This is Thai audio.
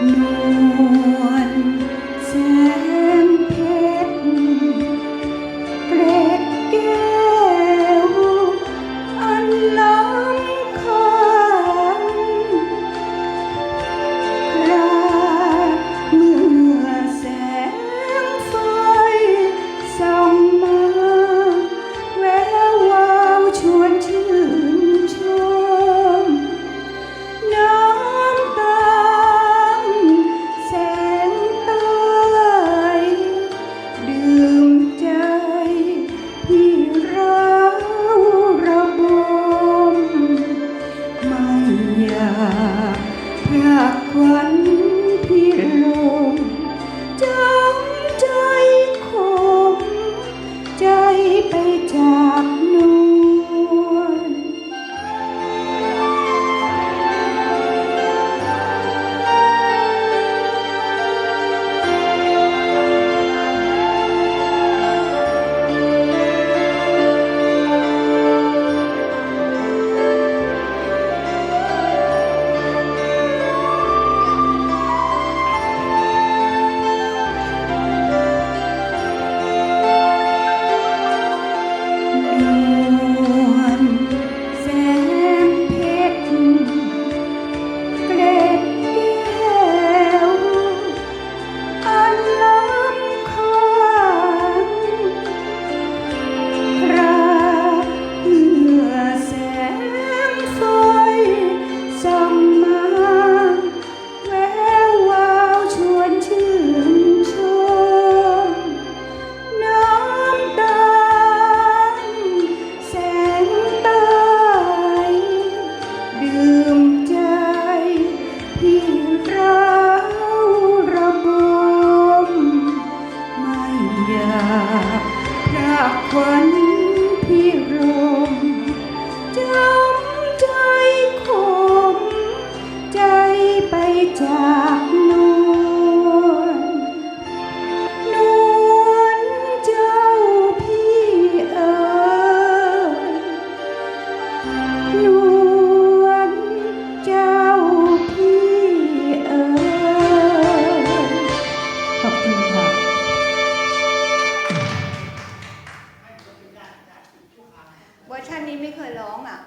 Música พระควัน hero. ไม่เคยร้องอะ